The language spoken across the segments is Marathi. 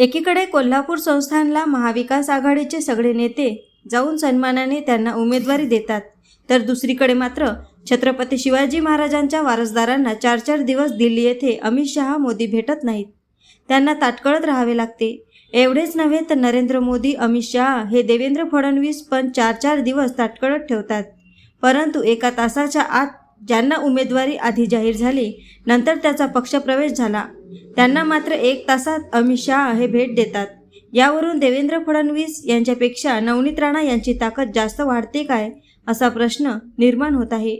एकीकडे कोल्हापूर संस्थानला महाविकास आघाडीचे सगळे नेते जाऊन सन्मानाने त्यांना उमेदवारी देतात तर दुसरीकडे मात्र छत्रपती शिवाजी महाराजांच्या वारसदारांना चार चार दिवस दिल्ली येथे अमित शहा मोदी भेटत नाहीत. त्यांना ताटकळत राहावे लागते. एवढेच नव्हे तर नरेंद्र मोदी अमित शहा हे देवेंद्र फडणवीस पण चार चार दिवस ताटकळत ठेवतात. परंतु एका तासाच्या आत ज्यांना उमेदवारी आधी जाहीर झाली नंतर त्याचा पक्षप्रवेश झाला. त्यांना मात्र एक तासात अमित शहा हे भेट देतात. यावरून देवेंद्र फडणवीस यांच्यापेक्षा नवनीत राणा यांची ताकद जास्त वाढते काय असा प्रश्न निर्माण होत आहे.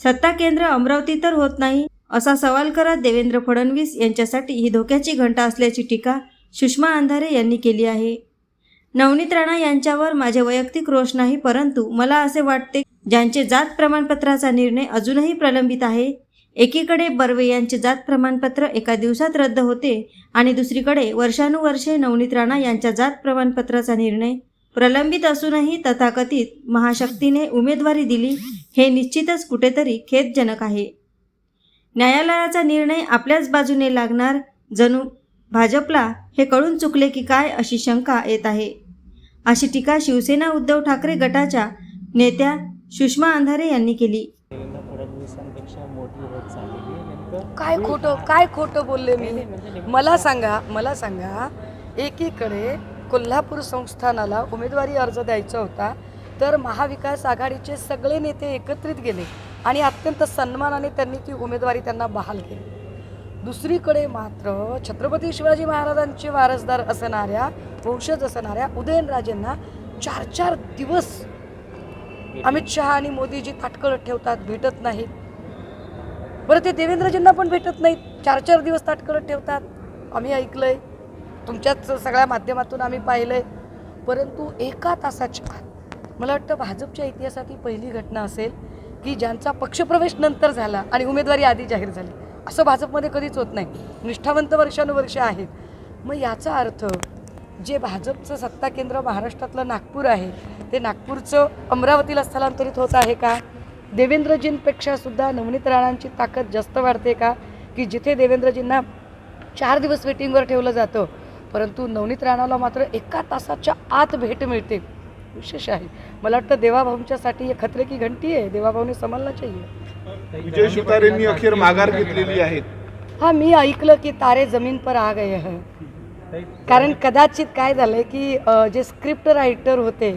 सत्ता केंद्र अमरावती तर होत नाही असा सवाल करत देवेंद्र फडणवीस यांच्यासाठी ही धोक्याची घंटा असल्याची टीका सुषमा अंधारे यांनी केली आहे. नवनीत राणा यांच्यावर माझे वैयक्तिक रोष नाही परंतु मला असे वाटते ज्यांचे जात प्रमाणपत्राचा निर्णय अजूनही प्रलंबित आहे एकीकडे बर्वे यांचे जात प्रमाणपत्र एका दिवसात रद्द होते आणि दुसरीकडे वर्षानुवर्षे नवनीत राणा यांच्या जात प्रमाणपत्राचा निर्णय प्रलंबित असूनही तथाकथित महाशक्तीने उमेदवारी दिली हे निश्चितच कुठेतरी खेदजनक आहे. न्यायालयाचा निर्णय आपल्याच बाजूने लागणार जणू भाजपला हे कळून चुकले की काय अशी शंका येत आहे. अशी टीका शिवसेना उद्धव ठाकरे गटाच्या नेत्या सुषमा अंधारे यांनी केली देवेंद्र फडणवीसांपेक्षा मोठी होत चाललेली आहे नेमकं काय खोटं काय खोटं बोलले मी? मला सांगा मला सांगा एकीकडे कोल्हापूर संस्थानाला उमेदवारी अर्ज द्यायचा होता तर महाविकास आघाडीचे सगळे नेते एकत्रित गेले आणि अत्यंत सन्मानाने त्यांनी ती उमेदवारी त्यांना बहाल केली. दुसरीकडे मात्र छत्रपती शिवाजी महाराजांचे वारसदार असणाऱ्या वंशज असणाऱ्या उदयनराजेंना चार चार दिवस अमित शहा आणि मोदीजी ताटकळत ठेवतात भेटत नाहीत. बरं ते देवेंद्रजींना पण भेटत नाहीत. चार चार दिवस ताटकळत ठेवतात. आम्ही ऐकलं आहे तुमच्याच सगळ्या माध्यमातून आम्ही पाहिलं आहे परंतु एका तासाच्या मला वाटतं भाजपच्या इतिहासात ही पहिली घटना असेल की ज्यांचा पक्षप्रवेश नंतर झाला आणि उमेदवारी आधी जाहीर झाली. असं भाजपमध्ये कधीच होत नाही. निष्ठावंत वर्षानुवर्ष आहेत मग याचा अर्थ जे भाजपचं सत्ता केंद्र महाराष्ट्रातलं नागपूर आहे ते नागपूरचं अमरावतीला स्थलांतरित होत आहे का? देवेंद्रजींपेक्षा सुद्धा नवनीत राणांची ताकद जास्त वाढते का? की जिथे देवेंद्रजींना चार दिवस वेटिंगवर ठेवलं जातं परंतु नवनीत राणाला मात्र एका तासाच्या आत भेट मिळते. विशेष आहे. मला वाटतं देवाभाऊंच्यासाठी हे खतरे की घंटी आहे. देवाभाऊने समजला चाहिए. विजय अखेर माघार घेतलेली आहे हा मी ऐकलं की तारे जमीन पर आ गए हैं. कारण कदाचित काय झालं की जे स्क्रिप्ट रायटर होते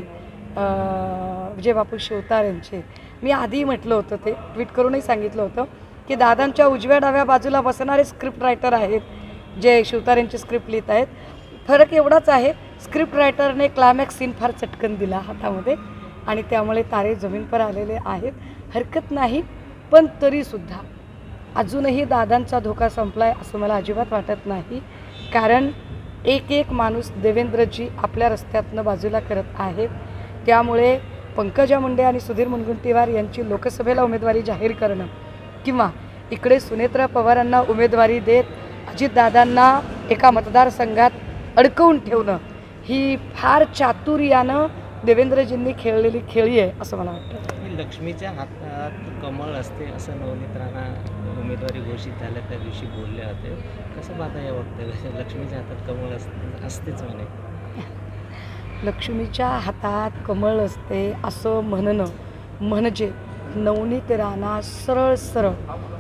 विजय बापू शिवतार यांचे मी आधी म्हटलं होतं ते ट्विट करूनही सांगितलं होतं की दादांच्या उजव्या डाव्या बाजूला बसणारे स्क्रिप्ट रायटर आहेत जे शिवतारेंची स्क्रिप्ट लिहित आहेत. फरक एवढाच आहे स्क्रिप्ट रायटरने क्लायमॅक्स सीन फार चटकन दिला हातामध्ये आणि त्यामुळे तारे जमीन पर आलेले आहेत. हरकत नाही पण तरीसुद्धा अजूनही दादांचा धोका संपला आहे असं मला अजिबात वाटत नाही कारण एक एक माणूस देवेंद्रजी आपल्या रस्त्यातनं बाजूला करत आहेत. त्यामुळे पंकजा मुंडे आणि सुधीर मुनगंटीवार यांची लोकसभेला उमेदवारी जाहीर करणं किंवा इकडे सुनेत्रा पवारांना उमेदवारी देत अजितदादांना एका मतदारसंघात अडकवून ठेवणं ही फार चातुर्यानं देवेंद्रजींनी खेळलेली खेळी आहे असं मला वाटतं. लक्ष्मीच्या हातात कमळ असते असं नवनीत राणा उमेदवारी घोषित झाल्या त्या दिवशी बोलले होते. कसं पाहता या वक्तव्य? लक्ष्मीच्या हातात कमळ असते असतेच म्हणे. लक्ष्मीच्या हातात कमळ असते असं म्हणणं म्हणजे नवनीत राणा सरळ सरळ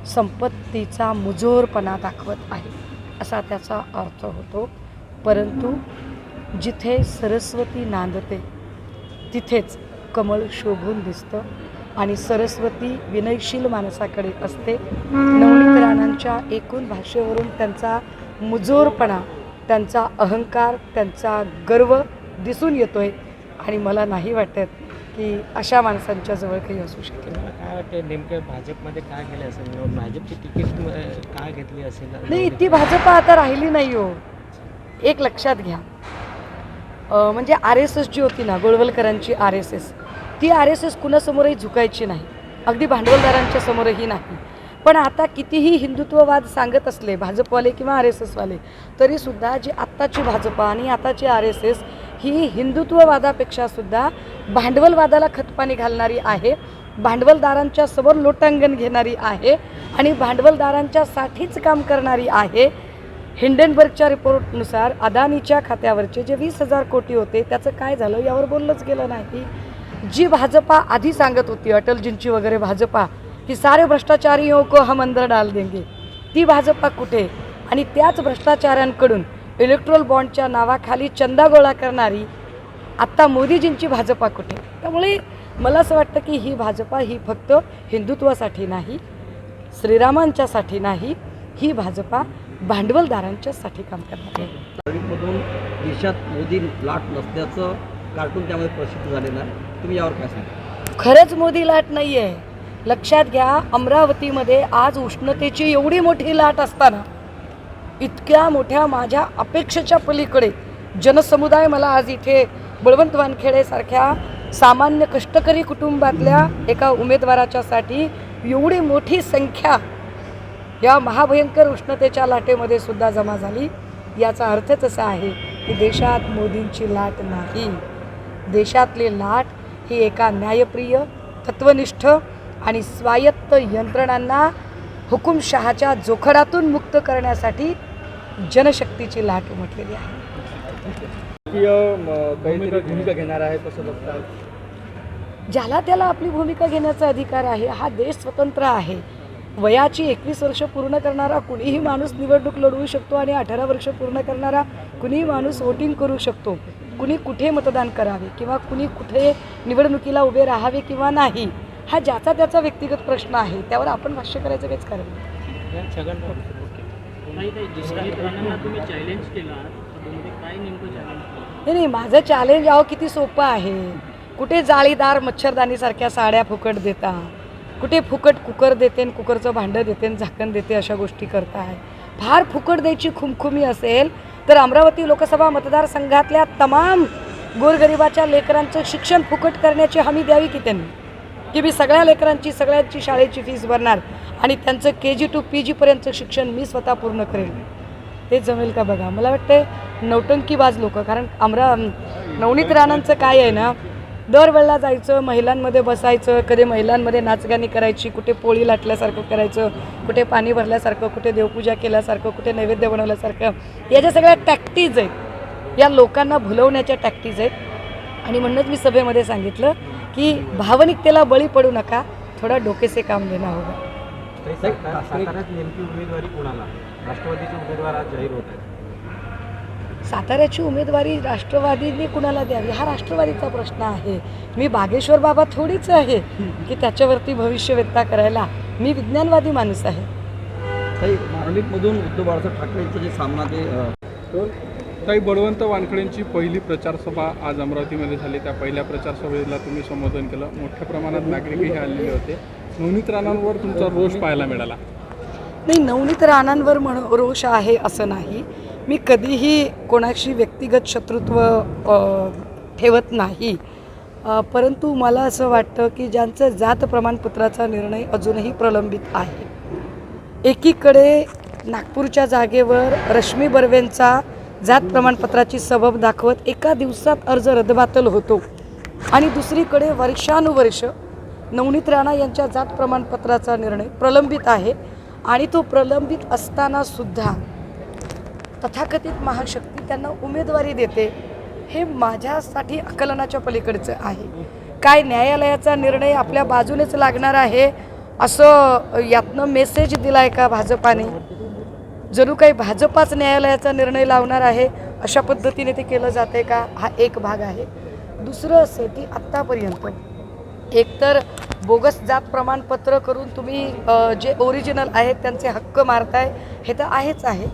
संपत्तीचा मुजोरपणा दाखवत आहे. असा त्याचा अर्थ होतो. परंतु जिथे सरस्वती नांदते तिथेच कमळ शोभून दिसतं आणि सरस्वती विनयशील माणसाकडे असते. नवनीत राणांच्या एकूण भाषेवरून त्यांचा मुजोरपणा त्यांचा अहंकार त्यांचा गर्व दिसून येतोय आणि मला नाही वाटत की अशा माणसांच्या जवळ काही असू शकेल. मला काय वाटतं नेमकं भाजपमध्ये काय केलं असेल? भाजपची तिकीट अं, का घेतली असेल? नाही ती भाजप आता राहिली नाही हो. एक लक्षात घ्या. म्हणजे आर एस एस जी होती ना गोळवलकरांची आर एस एस ती आर एस एस कुणासमोरही झुकायची नाही. अगदी भांडवलदारांच्या समोरही नाही. पण आता कितीही हिंदुत्ववाद सांगत असले भाजपवाले किंवा आर एस एसवाले तरीसुद्धा जी आत्ताची भाजप आणि आताची आर एस एस ही हिंदुत्ववादापेक्षा सुद्धा भांडवलवादाला खतपाणी घालणारी आहे. भांडवलदारांच्या समोर लोटांगण घेणारी आहे आणि भांडवलदारांच्यासाठीच काम करणारी आहे. हिंडनबर्गच्या रिपोर्टनुसार अदानीच्या खात्यावरचे जे वीस हजार कोटी होते त्याचं काय झालं यावर बोललंच गेलं नाही. जी भाजपा आधी सांगत होती अटलजींची वगैरे भाजपा की सारे भ्रष्टाचारियों को हम अंदर डाल देंगे. ती भाजपा कुठे? आणि त्याच भ्रष्टाचाऱ्यांकडून इलेक्ट्रोल बॉन्डच्या नावाखाली चंदा गोळा करणारी आत्ता मोदीजींची भाजपा कुठे? त्यामुळे मला असं वाटतं की ही भाजपा ही फक्त हिंदुत्वासाठी नाही श्रीरामांच्यासाठी नाही ही भाजपा भांडवलदारांच्यासाठी काम करणार आहे. मधून देशात मोदी लाट नसल्याचं कार्टून त्यामध्ये प्रसिद्ध झालेलं आहे. तुम्ही यावर काय सांगा खरंच मोदी लाट नाही आहे लक्षात घ्या अमरावतीमध्ये आज उष्णतेची एवढी मोठी लाट असताना इतक्या मोठ्या माझ्या अपेक्षेच्या पलीकडे जनसमुदाय मला आज इथे बळवंत वानखेडेसारख्या सामान्य कष्टकरी कुटुंबातल्या एका उमेदवाराच्यासाठी एवढी मोठी संख्या या महाभयंकर उष्णतेच्या लाटेमध्ये सुद्धा जमा झाली. याचा अर्थच असा आहे की देशात मोदींची लाट नाही. देशातली लाट ही एका न्यायप्रिय तत्वनिष्ठ आणि स्वायत्त यंत्रणांना हुकुमशहाच्या जोखडातून मुक्त करण्यासाठी जनशक्तीची लाट उमटलेली आहे. काहीतरी भूमिका घेणार आहे कसं ज्याला त्याला आपली भूमिका घेण्याचा अधिकार आहे हा देश स्वतंत्र आहे. वयाची एकवीस वर्ष पूर्ण करणारा कुणीही माणूस निवडणूक लढवू शकतो आणि अठरा वर्ष पूर्ण करणारा कुणीही माणूस वोटिंग करू शकतो. कुणी कुठे मतदान करावे किंवा कुणी कुठे निवडणुकीला उभे राहावे किंवा नाही हा ज्याचा त्याचा व्यक्तिगत प्रश्न आहे. त्यावर आपण भाष्य करायचं काहीच कारण नाही नाही माझं चॅलेंज अहो किती सोपं आहे. कुठे जाळीदार मच्छरदानीसारख्या साड्या फुकट देता कुठे फुकट कुकर देते आणि कुकरचं भांडं देते आणि झाकण देते अशा गोष्टी करताय. फार फुकट द्यायची खुमखुमी असेल तर अमरावती लोकसभा मतदारसंघातल्या तमाम गोरगरिबाच्या लेकरांचं शिक्षण फुकट करण्याची हमी द्यावी की त्यांनी? की मी सगळ्या लेकरांची सगळ्यांची शाळेची फीस भरणार? आणि त्यांचं के जी टू पी जीपर्यंतचं शिक्षण मी स्वतः पूर्ण करेन. ते जमेल का बघा? मला वाटतं नौटंकीबाज लोक कारण अमरा नवनीत राणांचं काय आहे ना दरवेळेला जायचं महिलांमध्ये बसायचं कधी महिलांमध्ये नाचगाणी करायची कुठे पोळी लाटल्यासारखं करायचं कुठे पाणी भरल्यासारखं कुठे देवपूजा केल्यासारखं कुठे नैवेद्य बनवल्यासारखं या ज्या सगळ्या टॅक्टीज आहेत या लोकांना भुलवण्याच्या टॅक्टीज आहेत. आणि म्हणूनच मी सभेमध्ये सांगितलं की भावनिकतेला बळी पडू नका थोडा डोकेसे काम देणं होगा साताऱ्यात नेमकी उमेदवारी कोणाला? राष्ट्रवादीचे उमेदवार आज जाहीर होत आहेत. साताऱ्याची उमेदवारी राष्ट्रवादीने कुणाला द्यावी? हा राष्ट्रवादीचा प्रश्न आहे. मी बागेश्वर बाबा थोडीच आहे की त्याच्यावरती भविष्य व्यक्ता करायला. मी विज्ञानवादी माणूस आहे. काही मार्मिकमधून उद्धव बाळासाहेब ठाकरेंचा जे सामना ते ताई बळवंत वानखडेंची पहिली प्रचार सभा आज अमरावतीमध्ये झाली. त्या पहिल्या प्रचार सभेला तुम्ही संबोधन केलं. मोठ्या प्रमाणात नागरिकही आलेले होते. नवनीत राणांवर तुमचा रोष पाहायला मिळाला. नाही नवनीत राणांवर म्हण रोष आहे असं नाही. मी कधीही कोणाशी व्यक्तिगत शत्रुत्व ठेवत नाही. परंतु मला असं वाटतं की ज्यांचं जात प्रमाणपत्राचा निर्णय अजूनही प्रलंबित आहे. एकीकडे नागपूरच्या जागेवर रश्मी बर्वेंचा जात प्रमाणपत्राची सबब दाखवत एका दिवसात अर्ज रद्दबातल होतो आणि दुसरीकडे वर्षानुवर्ष नवनीत राणा यांच्या जात प्रमाणपत्राचा निर्णय प्रलंबित आहे आणि तो प्रलंबित असताना सुद्धा तथाकथित महाशक्ती त्यांना उमेदवारी देते हे माझ्यासाठी आकलनाच्या पलीकडचं आहे. काय न्यायालयाचा निर्णय आपल्या बाजूनेच लागणार आहे असं यातनं मेसेज दिलाय का भाजपाने? जणू काही भाजपाच न्यायालयाचा निर्णय लावणार आहे अशा पद्धतीने ते केलं जाते का? हा एक भाग आहे. दुसरं असं की आत्तापर्यंत एकतर बोगस जात प्रमाणपत्र करून तुम्ही जे ओरिजिनल आहेत त्यांचे हक्क मारताय हे तर आहेच आहे.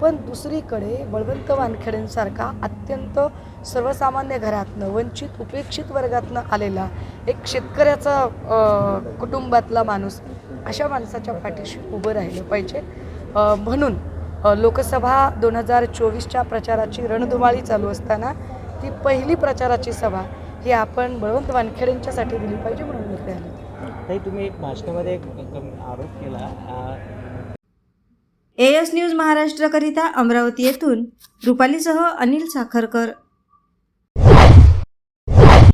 पण दुसरीकडे बळवंत वानखेडेंसारखा अत्यंत सर्वसामान्य घरातनं वंचित उपेक्षित वर्गातनं आलेला एक शेतकऱ्याचा कुटुंबातला माणूस अशा माणसाच्या पाठीशी उभं राहिलं पाहिजे. म्हणून लोकसभा दोन हजार चोवीसच्या प्रचाराची रणधुमाळी चालू असताना ती पहिली प्रचाराची सभा ही आपण बळवंत वानखेडेंच्यासाठी दिली पाहिजे म्हणून मी इकडे आले. ताई तुम्ही एक भाषणामध्ये आरोप केला. आ, एएस न्यूज महाराष्ट्रकरिता अमरावती येथून रुपालीसह अनिल साखरकर